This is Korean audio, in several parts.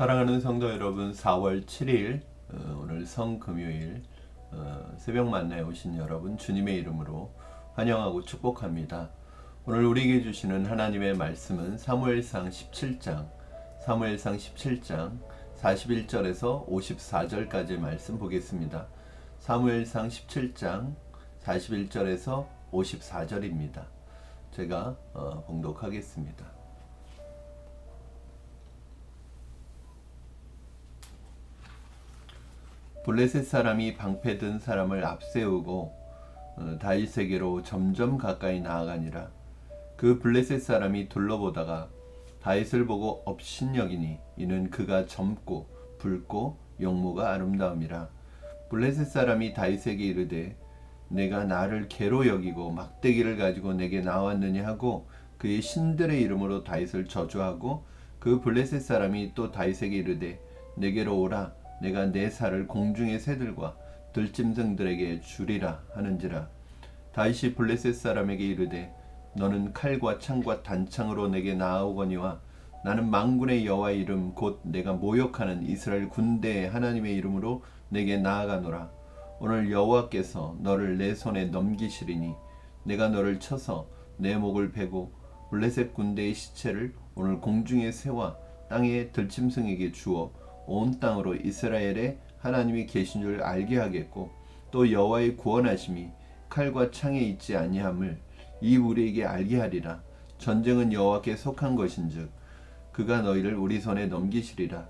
사랑하는 성도 여러분, 4월 7일 어, 오늘 성금요일 어, 새벽 만나에 오신 여러분 주님의 이름으로 환영하고 축복합니다. 오늘 우리에게 주시는 하나님의 말씀은 사무엘상 17장, 사무엘상 17장 41절에서 54절까지의 말씀 보겠습니다. 사무엘상 17장 41절에서 54절입니다. 제가 어, 봉독하겠습니다. 블레셋 사람이 방패 든 사람을 앞세우고 어, 다윗에게로 점점 가까이 나아가니라. 그 블레셋 사람이 둘러보다가 다윗을 보고 업신여기니 이는 그가 젊고 붉고 용모가 아름다움이라. 블레셋 사람이 다윗에게 이르되 내가 나를 개로 여기고 막대기를 가지고 내게 나왔느냐 하고 그의 신들의 이름으로 다윗을 저주하고 그 블레셋 사람이 또 다윗에게 이르되 내게로 오라 내가 내 살을 공중의 새들과 들짐승들에게 주리라 하는지라. 다윗이 블레셋 사람에게 이르되 너는 칼과 창과 단창으로 내게 나아오거니와 나는 망군의 여호와의 이름 곧 내가 모욕하는 이스라엘 군대의 하나님의 이름으로 내게 나아가노라. 오늘 여호와께서 너를 내 손에 넘기시리니 내가 너를 쳐서 내 목을 베고 블레셋 군대의 시체를 오늘 공중의 새와 땅의 들짐승에게 주어 온 땅으로 이스라엘에 하나님이 계신 줄 알게 하겠고 또 여호와의 구원하심이 칼과 창에 있지 아니함을 이 우리에게 알게 하리라. 전쟁은 여호와께 속한 것인즉 그가 너희를 우리 손에 넘기시리라.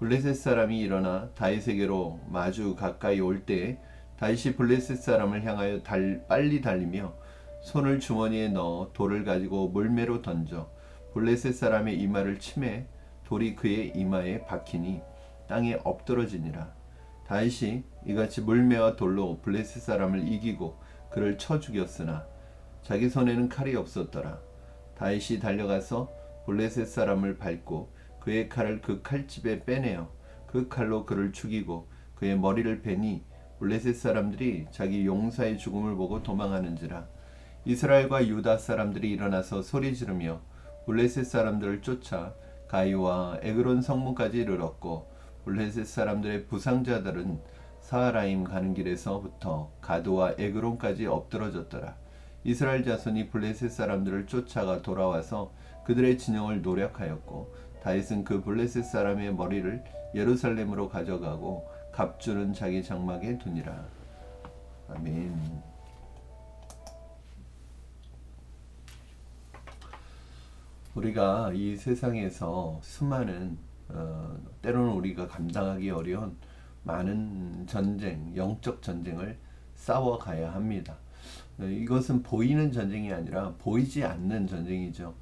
블레셋 사람이 일어나 다윗에게로 마주 가까이 올 때에 다윗이 블레셋 사람을 향하여 달, 빨리 달리며 손을 주머니에 넣어 돌을 가지고 물매로 던져 블레셋 사람의 이마를 치매 돌이 그의 이마에 박히니 땅에 엎드러지니라. 다윗이 이같이 물매와 돌로 블레셋 사람을 이기고 그를 쳐 죽였으나 자기 손에는 칼이 없었더라. 다윗이 달려가서 블레셋 사람을 밟고 그의 칼을 그 칼집에 빼내어 그 칼로 그를 죽이고 그의 머리를 베니 블레셋 사람들이 자기 용사의 죽음을 보고 도망하는지라 이스라엘과 유다 사람들이 일어나서 소리 지르며 블레셋 사람들을 쫓아 가이와 에그론 성문까지 이르렀고 블레셋 사람들의 부상자들은 사하라임 가는 길에서부터 가드와 에그론까지 엎드러졌더라. 이스라엘 자손이 블레셋 사람들을 쫓아가 돌아와서 그들의 진영을 노력하였고 다윗은 그 블레셋 사람의 머리를 예루살렘으로 가져가고 갑주는 자기 장막에 두니라. 아멘. 우리가 이 세상에서 수많은 어, 때로는 우리가 감당하기 어려운 많은 전쟁, 영적 전쟁을 싸워가야 합니다. 어, 이것은 보이는 전쟁이 아니라 보이지 않는 전쟁이죠.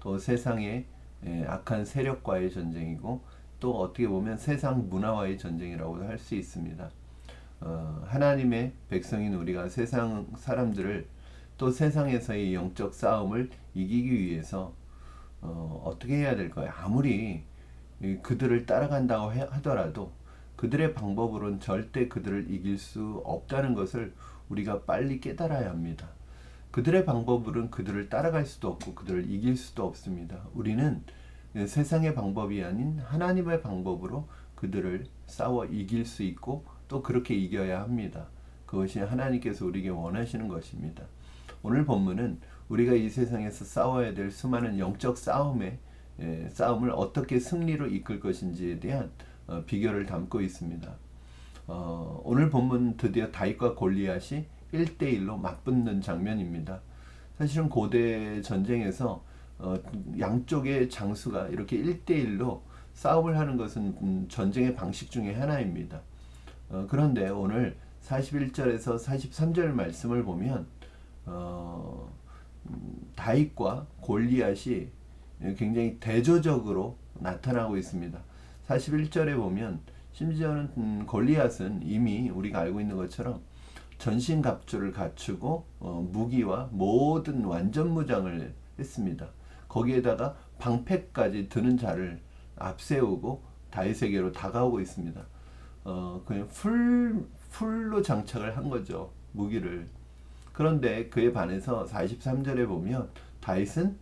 또 세상의 예, 악한 세력과의 전쟁이고 또 어떻게 보면 세상 문화와의 전쟁이라고도 할 수 있습니다. 어, 하나님의 백성인 우리가 세상 사람들을 또 세상에서의 영적 싸움을 이기기 위해서 어, 어떻게 해야 될까요? 아무리 그들을 따라간다고 하더라도 그들의 방법으로는 절대 그들을 이길 수 없다는 것을 우리가 빨리 깨달아야 합니다. 그들의 방법으로는 그들을 따라갈 수도 없고 그들을 이길 수도 없습니다. 우리는 세상의 방법이 아닌 하나님의 방법으로 그들을 싸워 이길 수 있고 또 그렇게 이겨야 합니다. 그것이 하나님께서 우리에게 원하시는 것입니다. 오늘 본문은 우리가 이 세상에서 싸워야 될 수많은 영적 싸움에 예, 싸움을 어떻게 승리로 이끌 것인지에 대한 어, 비결을 담고 있습니다. 어, 오늘 본문 드디어 다윗과 골리앗이 1대1로 맞붙는 장면입니다. 사실은 고대 전쟁에서 어, 양쪽의 장수가 이렇게 1대1로 싸움을 하는 것은 음, 전쟁의 방식 중에 하나입니다. 어, 그런데 오늘 41절에서 43절 말씀을 보면 어, 음, 다윗과 골리앗이 굉장히 대조적으로 나타나고 있습니다. 41절에 보면 심지어는 음, 골리앗은 이미 우리가 알고 있는 것처럼 전신 갑주를 갖추고 어, 무기와 모든 완전 무장을 했습니다. 거기에다가 방패까지 드는 자를 앞세우고 다윗에게로 다가오고 있습니다. 어, 그냥 풀 풀로 장착을 한 거죠 무기를. 그런데 그에 반해서 43절에 보면 다윗은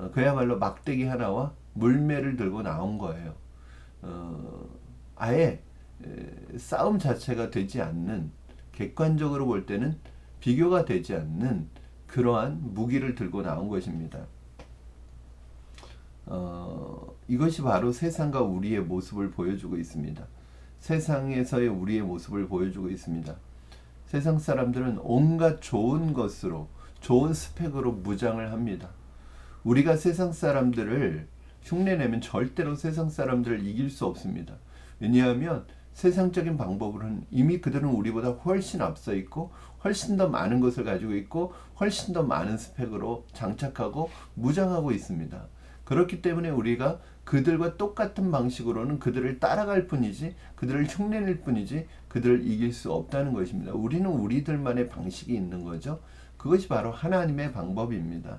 어, 그야말로 막대기 하나와 물매를 들고 나온 거예요. 어, 아예 에, 싸움 자체가 되지 않는 객관적으로 볼 때는 비교가 되지 않는 그러한 무기를 들고 나온 것입니다. 어, 이것이 바로 세상과 우리의 모습을 보여주고 있습니다. 세상에서의 우리의 모습을 보여주고 있습니다. 세상 사람들은 온갖 좋은 것으로, 좋은 스펙으로 무장을 합니다. 우리가 세상 사람들을 흉내내면 절대로 세상 사람들을 이길 수 없습니다. 왜냐하면 세상적인 방법으로는 이미 그들은 우리보다 훨씬 앞서 있고 훨씬 더 많은 것을 가지고 있고 훨씬 더 많은 스펙으로 장착하고 무장하고 있습니다. 그렇기 때문에 우리가 그들과 똑같은 방식으로는 그들을 따라갈 뿐이지 그들을 흉내낼 뿐이지 그들을 이길 수 없다는 것입니다. 우리는 우리들만의 방식이 있는 거죠. 그것이 바로 하나님의 방법입니다.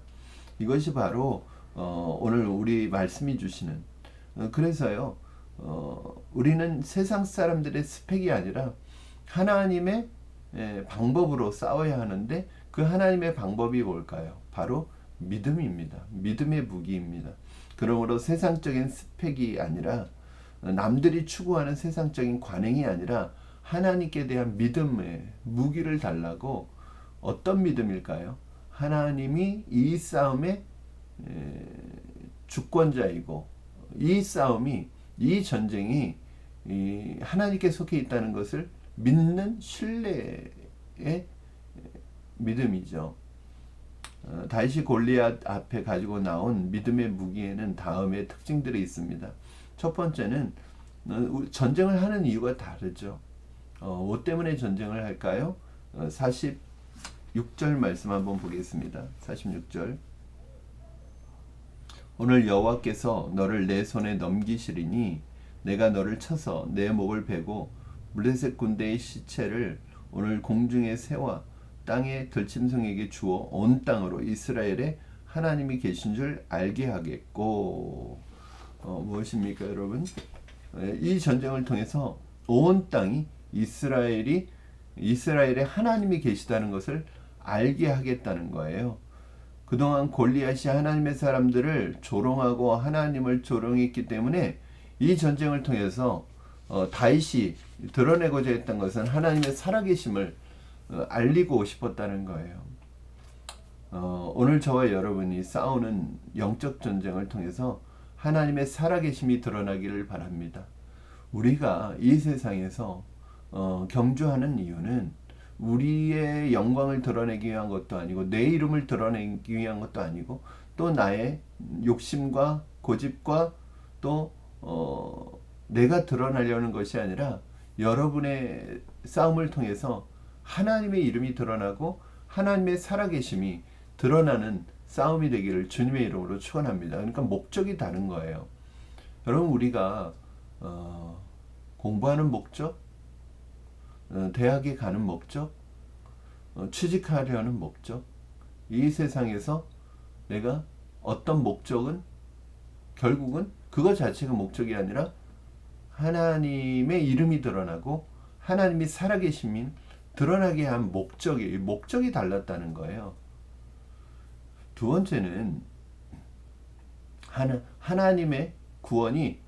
이것이 바로 어, 오늘 우리 말씀이 주시는 어, 그래서요 어, 우리는 세상 사람들의 스펙이 아니라 하나님의 예, 방법으로 싸워야 하는데 그 하나님의 방법이 뭘까요? 바로 믿음입니다. 믿음의 무기입니다. 그러므로 세상적인 스펙이 아니라 남들이 추구하는 세상적인 관행이 아니라 하나님께 대한 믿음의 무기를 달라고 어떤 믿음일까요? 하나님이 이 싸움의 주권자이고 이 싸움이 이 전쟁이 하나님께 속해 있다는 것을 믿는 신뢰의 믿음이죠. 어, 다시 골리앗 앞에 가지고 나온 믿음의 무기에는 다음의 특징들이 있습니다. 첫 번째는 어, 전쟁을 하는 이유가 다르죠. 어, 뭐 때문에 전쟁을 할까요? 어, 40 6절 말씀 한번 보겠습니다. 46절. 오늘 여호와께서 너를 내 손에 넘기시리니 내가 너를 쳐서 내 목을 베고 물레색 군대의 시체를 오늘 공중에 세워 땅의 들짐승에게 주어 온 땅으로 이스라엘에 하나님이 계신 줄 알게 하겠고 어, 무엇입니까 여러분? 예, 이 전쟁을 통해서 온 땅이 이스라엘이 이스라엘에 하나님이 계시다는 것을 알게 하겠다는 거예요. 그동안 골리앗이 하나님의 사람들을 조롱하고 하나님을 조롱했기 때문에 이 전쟁을 통해서 어, 다윗이 드러내고자 했던 것은 하나님의 살아계심을 어, 알리고 싶었다는 거예요. 어, 오늘 저와 여러분이 싸우는 영적 전쟁을 통해서 하나님의 살아계심이 드러나기를 바랍니다. 우리가 이 세상에서 어, 경주하는 이유는 우리의 영광을 드러내기 위한 것도 아니고 내 이름을 드러내기 위한 것도 아니고 또 나의 욕심과 고집과 또 어, 내가 드러나려는 것이 아니라 여러분의 싸움을 통해서 하나님의 이름이 드러나고 하나님의 살아계심이 드러나는 싸움이 되기를 주님의 이름으로 축원합니다. 그러니까 목적이 다른 거예요. 여러분 우리가 어, 공부하는 목적, 어, 대학에 가는 목적, 어, 취직하려는 목적, 이 세상에서 내가 어떤 목적은 결국은 그거 자체가 목적이 아니라 하나님의 이름이 드러나고 하나님이 살아계심인 드러나게 한 목적이 목적이 달랐다는 거예요. 두 번째는 하나, 하나님의 구원이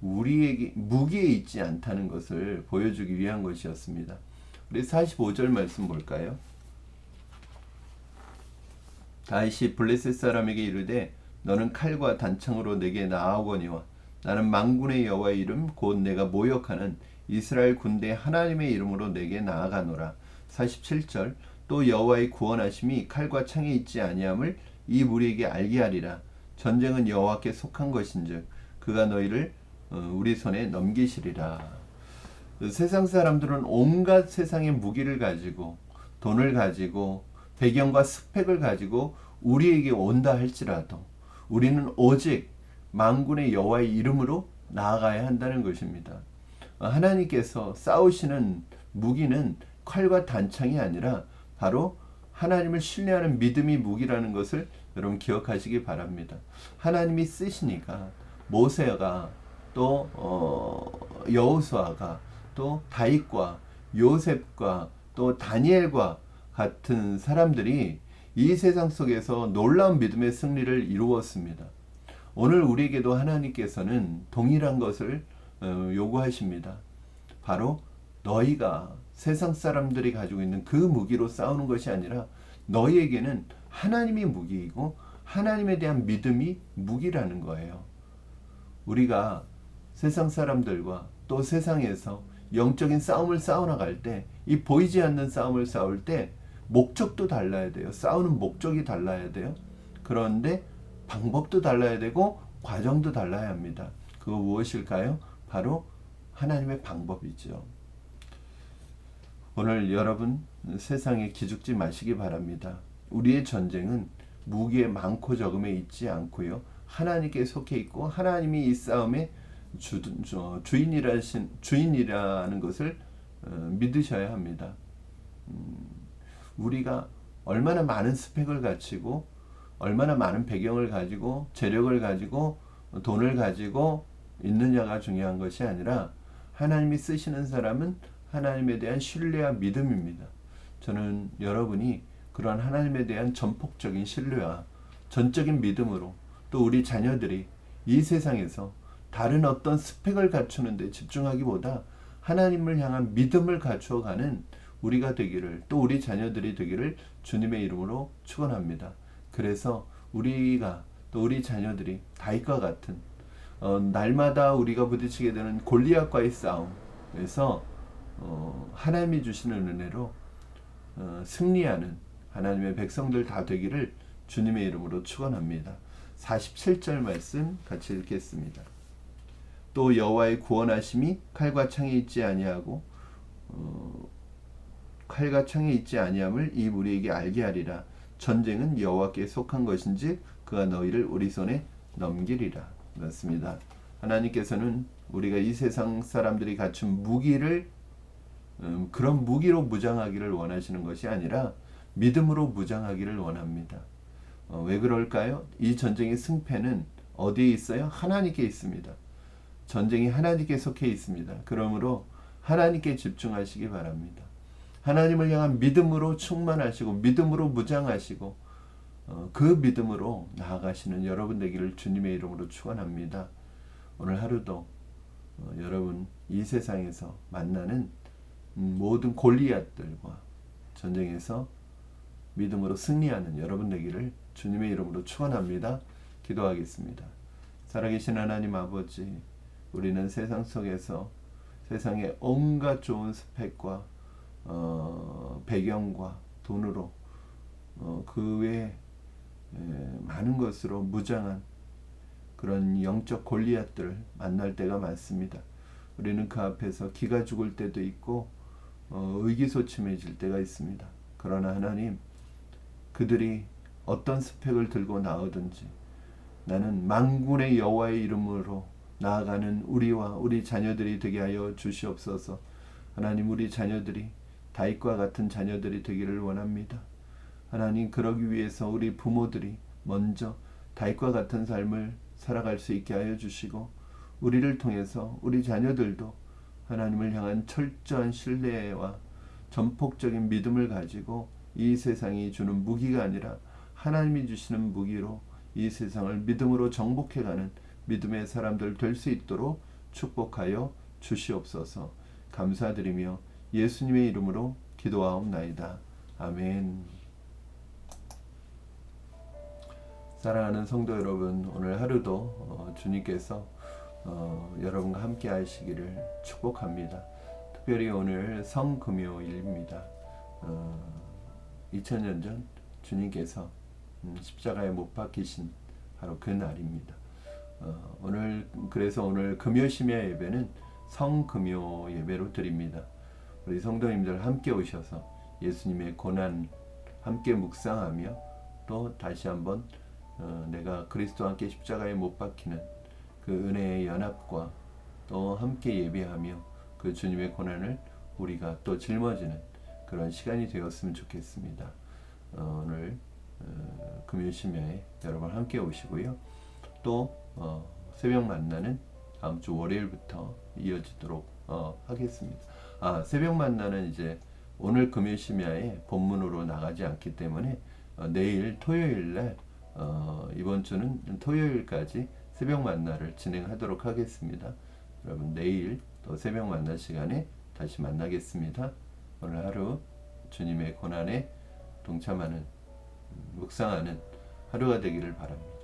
우리에게 무기에 있지 않다는 것을 보여주기 위한 것이었습니다. 우리 45절 말씀 볼까요? 다시 블레셋 사람에게 이르되 너는 칼과 단창으로 내게 나아오거니와 나는 망군의 여호와의 이름 곧 내가 모욕하는 이스라엘 군대 하나님의 이름으로 내게 나아가노라. 47절 또 여호와의 구원하심이 칼과 창에 있지 아니함을 이 무리에게 알게 하리라. 전쟁은 여호와께 속한 것인즉 그가 너희를 어, 우리 손에 넘기시리라. 세상 사람들은 온갖 세상의 무기를 가지고 돈을 가지고 배경과 스펙을 가지고 우리에게 온다 할지라도 우리는 오직 만군의 여호와의 이름으로 나아가야 한다는 것입니다. 하나님께서 싸우시는 무기는 칼과 단창이 아니라 바로 하나님을 신뢰하는 믿음이 무기라는 것을 여러분 기억하시기 바랍니다. 하나님이 쓰시니까 모세가 또 어, 여호수아가 또 다윗과 요셉과 또 다니엘과 같은 사람들이 이 세상 속에서 놀라운 믿음의 승리를 이루었습니다. 오늘 우리에게도 하나님께서는 동일한 것을 어, 요구하십니다. 바로 너희가 세상 사람들이 가지고 있는 그 무기로 싸우는 것이 아니라 너희에게는 하나님이 무기이고 하나님에 대한 믿음이 무기라는 거예요. 우리가 세상 사람들과 또 세상에서 영적인 싸움을 싸워나갈 때, 이 보이지 않는 싸움을 싸울 때, 목적도 달라야 돼요. 싸우는 목적이 달라야 돼요. 그런데 방법도 달라야 되고, 과정도 달라야 합니다. 그거 무엇일까요? 바로 하나님의 방법이죠. 오늘 여러분 세상에 기죽지 마시기 바랍니다. 우리의 전쟁은 무기의 많고 적음에 있지 않고요. 하나님께 속해 있고 하나님이 이 싸움의 주, 주, 주인이라신 주인이라는 것을 어, 믿으셔야 합니다. 음, 우리가 얼마나 많은 스펙을 갖추고 얼마나 많은 배경을 가지고 재력을 가지고 돈을 가지고 있느냐가 중요한 것이 아니라 하나님이 쓰시는 사람은 하나님에 대한 신뢰와 믿음입니다. 저는 여러분이 그러한 하나님에 대한 전폭적인 신뢰와 전적인 믿음으로 또 우리 자녀들이 이 세상에서 다른 어떤 스펙을 갖추는데 집중하기보다 하나님을 향한 믿음을 갖추어가는 우리가 되기를 또 우리 자녀들이 되기를 주님의 이름으로 축원합니다. 그래서 우리가 또 우리 자녀들이 다윗과 같은 어, 날마다 우리가 부딪히게 되는 골리앗과의 싸움에서 어, 하나님이 주시는 은혜로 어, 승리하는 하나님의 백성들 다 되기를 주님의 이름으로 축원합니다. 47절 말씀 같이 읽겠습니다. 또 여호와의 구원하심이 칼과 창에 있지 아니하고 어, 칼과 창에 있지 아니함을 이 무리에게 알게 하리라. 전쟁은 여호와께 속한 것인지 그가 너희를 우리 손에 넘기리라. 맞습니다. 하나님께서는 우리가 이 세상 사람들이 갖춘 무기를 음, 그런 무기로 무장하기를 원하시는 것이 아니라 믿음으로 무장하기를 원합니다. 어, 왜 그럴까요? 이 전쟁의 승패는 어디에 있어요? 하나님께 있습니다. 전쟁이 하나님께 속해 있습니다. 그러므로 하나님께 집중하시기 바랍니다. 하나님을 향한 믿음으로 충만하시고 믿음으로 무장하시고 어, 그 믿음으로 나아가시는 여러분 되기를 주님의 이름으로 축원합니다. 오늘 하루도 어, 여러분 이 세상에서 만나는 모든 골리앗들과 전쟁에서 믿음으로 승리하는 여러분 되기를 주님의 이름으로 축원합니다. 기도하겠습니다. 살아계신 하나님 아버지, 우리는 세상 속에서 세상의 온갖 좋은 스펙과 어, 배경과 돈으로 어, 그 외에 많은 것으로 무장한 그런 영적 골리앗들을 만날 때가 많습니다. 우리는 그 앞에서 기가 죽을 때도 있고 어, 의기소침해질 때가 있습니다. 그러나 하나님 그들이 어떤 스펙을 들고 나오든지 나는 만군의 여호와의 이름으로 나아가는 우리와 우리 자녀들이 되게 하여 주시옵소서. 하나님 우리 자녀들이 다윗과 같은 자녀들이 되기를 원합니다. 하나님 그러기 위해서 우리 부모들이 먼저 다윗과 같은 삶을 살아갈 수 있게 하여 주시고 우리를 통해서 우리 자녀들도 하나님을 향한 철저한 신뢰와 전폭적인 믿음을 가지고 이 세상이 주는 무기가 아니라 하나님이 주시는 무기로 이 세상을 믿음으로 정복해가는 믿음의 사람들 될 수 있도록 축복하여 주시옵소서 감사드리며 예수님의 이름으로 기도하옵나이다. 아멘. 사랑하는 성도 여러분, 오늘 하루도 어, 주님께서 어, 여러분과 함께 하시기를 축복합니다. 특별히 오늘 성금요일입니다. 어, 2000년 전 주님께서 음, 십자가에 못 박히신 바로 그 날입니다. 어, 오늘 그래서 오늘 금요 심야 예배는 성금요 예배로 드립니다. 우리 성도님들 함께 오셔서 예수님의 고난 함께 묵상하며 또 다시 한번 어, 내가 그리스도와 함께 십자가에 못 박히는 그 은혜의 연합과 또 함께 예배하며 그 주님의 고난을 우리가 또 짊어지는 그런 시간이 되었으면 좋겠습니다. 어, 오늘 어, 금요 심야에 여러분 함께 오시고요. 또 어, 새벽 만나는 다음 주 월요일부터 이어지도록 어, 하겠습니다. 아 새벽 만나는 이제 오늘 금요 심야에 본문으로 나가지 않기 때문에 어, 내일 토요일 날 어, 이번 주는 토요일까지 새벽 만나를 진행하도록 하겠습니다. 여러분 내일 또 새벽 만날 시간에 다시 만나겠습니다. 오늘 하루 주님의 고난에 동참하는 묵상하는 하루가 되기를 바랍니다.